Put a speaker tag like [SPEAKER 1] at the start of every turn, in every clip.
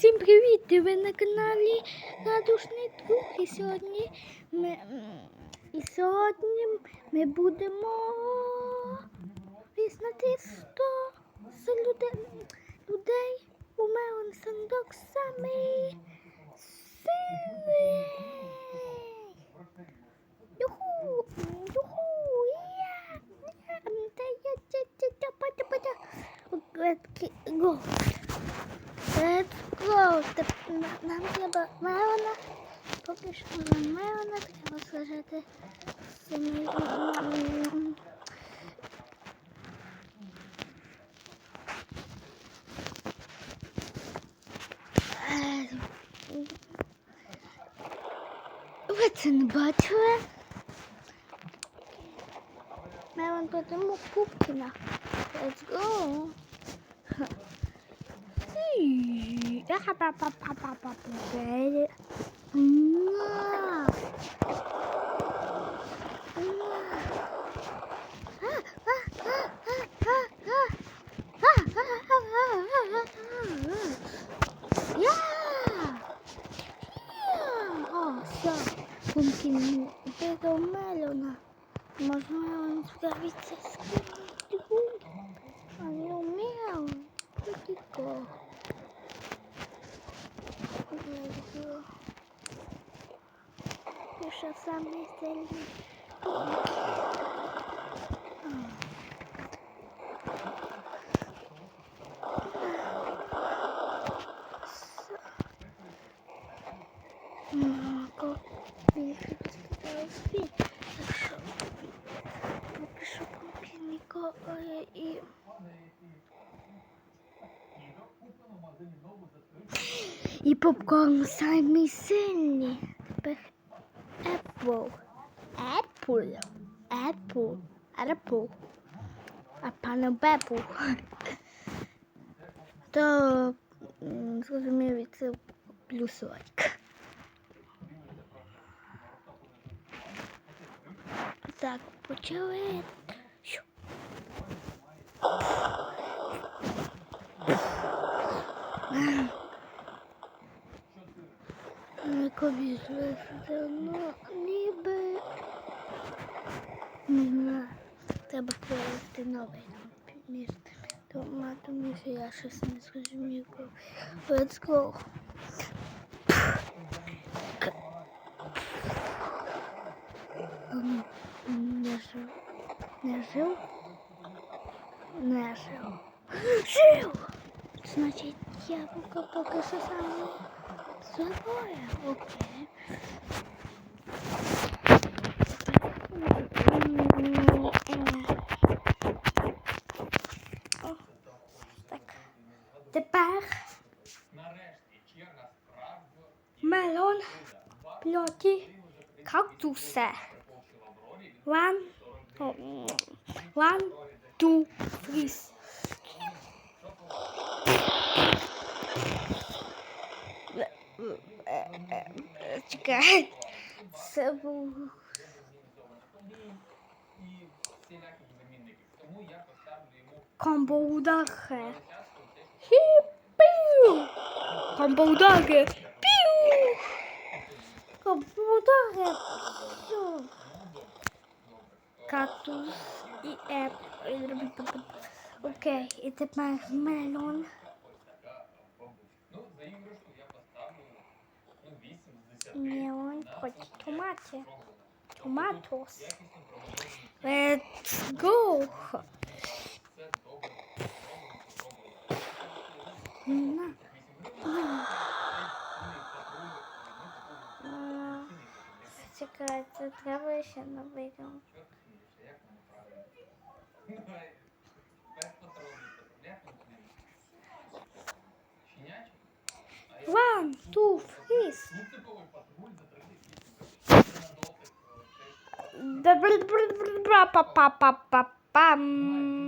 [SPEAKER 1] Всім привіт! Ви на каналі Радушний Друг. І сьогодні ми, і сьогодні ми будемо визнати 100 людей, у Мелон Сандок самий сильний. Юху! Юху! Я! Я! Я ця пата пата. Let's go. Let's go. Теп- на- Нам треба Мелона. Поки що нам Мелона треба сажати самі. Е, Ви це не бачили? Мелон потім Пупкіна. Let's go. Pumpkin, pegou melhor, mas não é onde. 85 И попкорн сами сильные. Тепер Apple. Apple. Apple. Apple. А пане Бепу. То м, зрозуміло, це плюсовик. Так, почали. Що? Якобі ну, ніби. Треба провести новий між двома, тому що я щось не зрозумів. Let's go. Не жив. Не жив? Не жив. Жив! Значить, я поки поки що саме собою. Окей. О, Так. Тепер мелон, пльоті, кактуси. One, oh, one, two, three. praticar. Combo da ré. Piu! Combo da ré. Piu! Combo da ré. Piu! Cactus e é... Ok, e tem mais melon. Не, он хочет томаты. Томатос. Let's go. На. На. Чекайте, треба ще на видео. One, two, three. Da bra pa pa pa pa pam. Mm.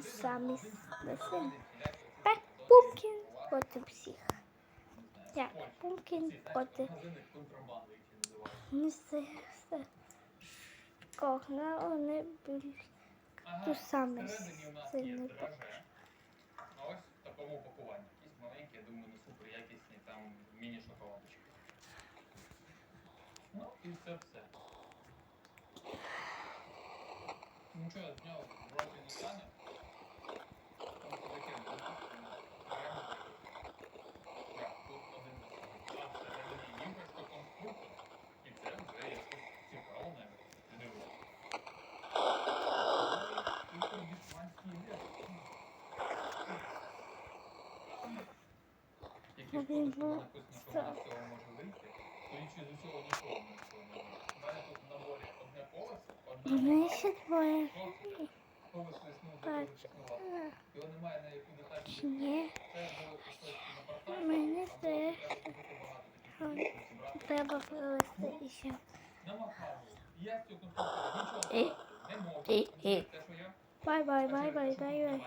[SPEAKER 1] Епл самі веселі. Тепер пумкін проти всіх. Як пумкін проти місця. Когна вони були ту саме сильні поки.
[SPEAKER 2] Ось в такому упакуванні. Якісь маленькі, я думаю, не супер якісні там міні-шоколадочки. Ну і все. Що, я зняв вроді не стане. Tabii bu Значит,
[SPEAKER 1] моя Ні. Мені здається, треба
[SPEAKER 2] вивести
[SPEAKER 1] ще. Bye bye bye bye bye
[SPEAKER 2] bye.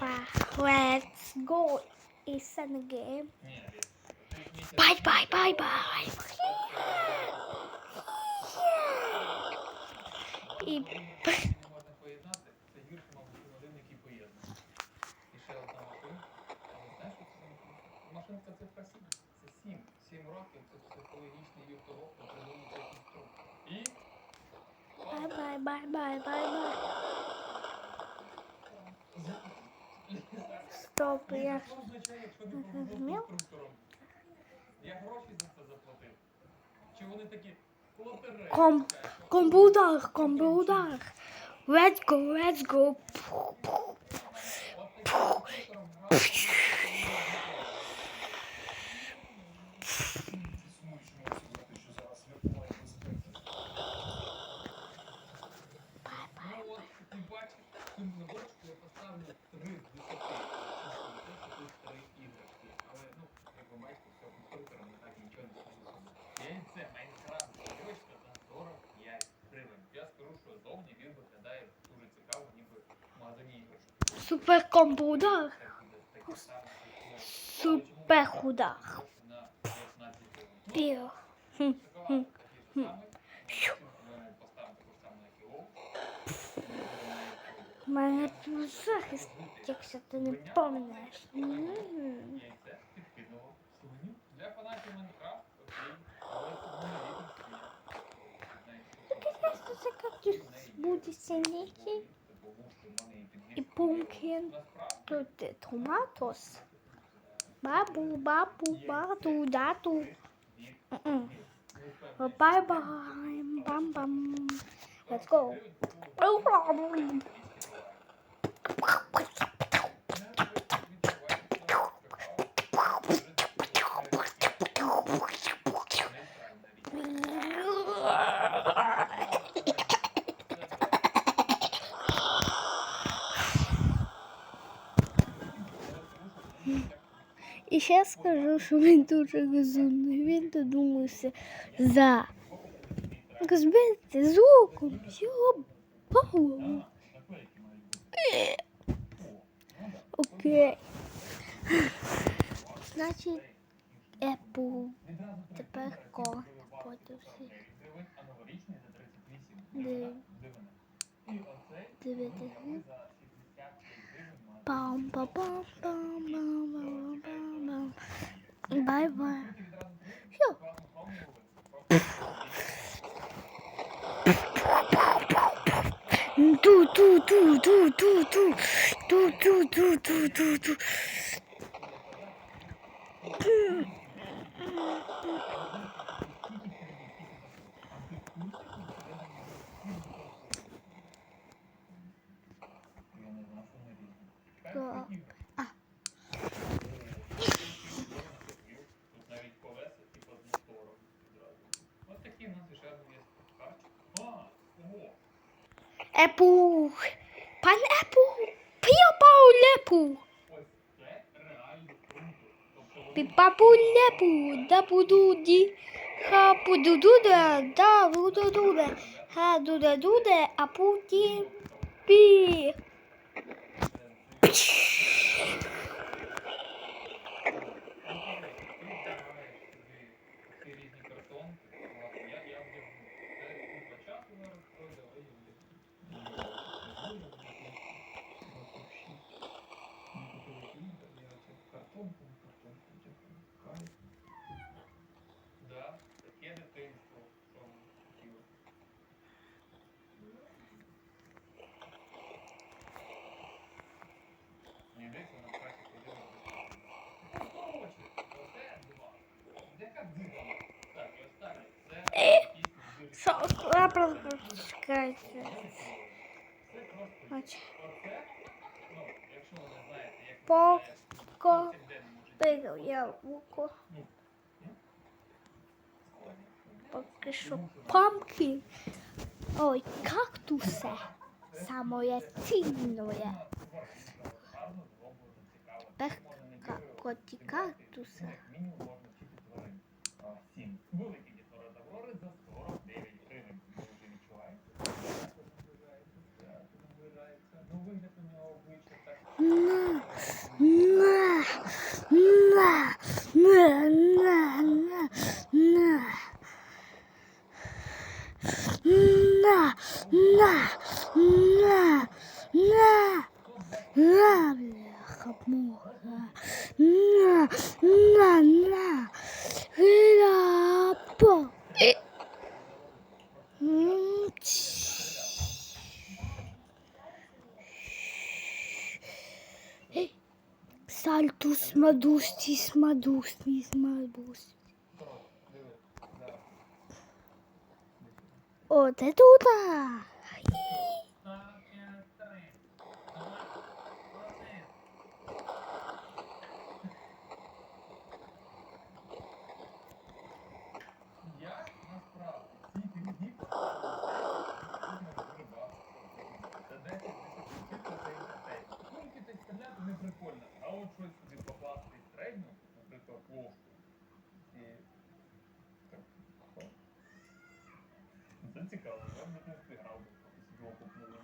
[SPEAKER 1] Опа, let's go is in the
[SPEAKER 2] game.
[SPEAKER 1] Bye, bye, bye, bye. І...
[SPEAKER 2] Машинка це про сім. Це сім. Сім років це психологічний від того, хто придумав цей конструкт. І.
[SPEAKER 1] Бай-бай, бай-бай, бай-бай. Стоп, я
[SPEAKER 2] що означає, якщо не
[SPEAKER 1] Зрозумів?
[SPEAKER 2] пробував конструктором? Я гроші за це заплатив. Чи вони такі лотереї?
[SPEAKER 1] Ком- комп'ютер, комп'ютер. Let's go, let's go.
[SPEAKER 2] От таким конструктором грав.
[SPEAKER 1] super combo daar. Super goed daar. Ja. Maar het
[SPEAKER 2] zag is ik zat in een
[SPEAKER 1] pannenhuis. Ik heb het gevoel dat ik het moet pumpkin tomatoes. Babu babu babu dadu. Bye bye. Bam bam. Let's go. І ще скажу, що він дуже розумний. Він додумався за розбити звуком його голову. Окей. Значить, Apple тепер ко проти всіх. Див- Дивитися. Пам
[SPEAKER 2] Bay bay. Yok. Du du du du du du du du du du du du Go.
[SPEAKER 1] Епу. Пан Епу. Піопау лепу. Піпапу лепу. Да буду ді. Ха буду дуда. Да буду дуда. Ха, дуде, дуде, а потім пі.
[SPEAKER 2] Всі не знаєте, як
[SPEAKER 1] Поко. Пигав я вуко. Поки що памки. Ой, кактусе. Самое цінное.
[SPEAKER 2] Гарно зроблено, цікаво.
[SPEAKER 1] Пех
[SPEAKER 2] Можна не
[SPEAKER 1] ка-
[SPEAKER 2] тільки
[SPEAKER 1] коті
[SPEAKER 2] Ну,
[SPEAKER 1] кактуси.
[SPEAKER 2] як мінімум можна вчити тварин. А, Сім. Великі діторазаври за 49 гривень. Ви вже відчуваєте? Як ви наближаєте? Як ви наближаєте? Ну, вигляд у нього обличчя так.
[SPEAKER 1] На, на, на, на, на, на, на. На, на, на, на, на, бляха, муха. На, на, на, лапо. М, Ей, Смадусті,
[SPEAKER 2] смадусті. зараз.
[SPEAKER 1] О, це тут.
[SPEAKER 2] Цікаво, я б не зіграв би трохи собі окупнули.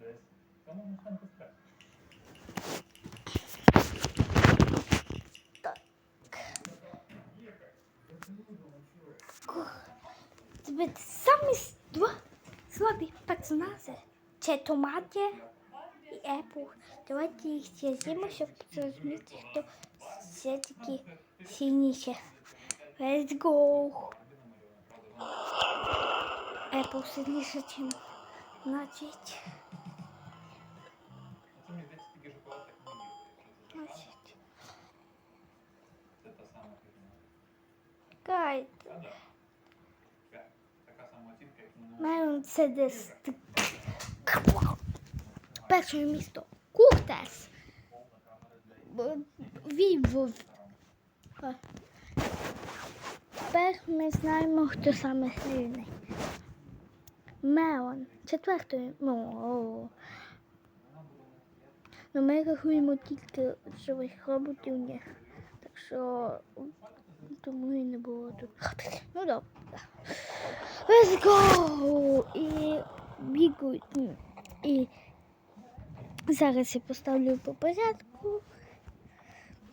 [SPEAKER 2] Десь. Це можна там писати.
[SPEAKER 1] Тебе самі два слабі пацанази. Це томати і епл. Давайте їх з'їмо, щоб зрозуміти, хто все-таки сильніше. Let's go.
[SPEAKER 2] Так, Така сама оцінка, як минулого.
[SPEAKER 1] Мелон це десь. Перше місто. Кухтес. Вівов. Тепер ми знаємо, хто саме сильний. Мелон. Четвертою. Ну, о. ну ми рахуємо тільки живих роботів, ні. Так що тому і не було тут. Ну добре. Let's go! І бігу. І зараз я поставлю по порядку.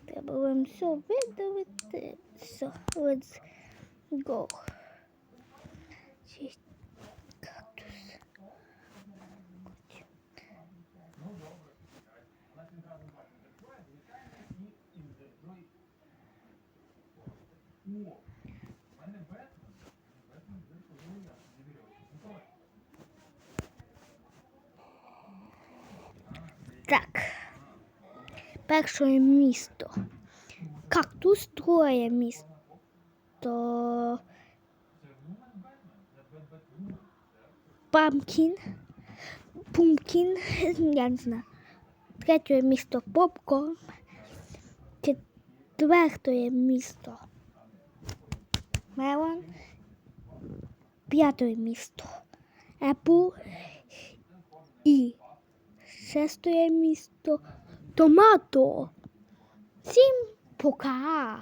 [SPEAKER 1] Треба вам все видавити. Все, let's go. Шість Перше місто. Кактус, друге місто. Памкін. Пумкін. Я не знаю. Третє місто попкорн. Четверте місто. Мелон. П'яте місто. Епл. І шесте місто. Томато. Всім пока.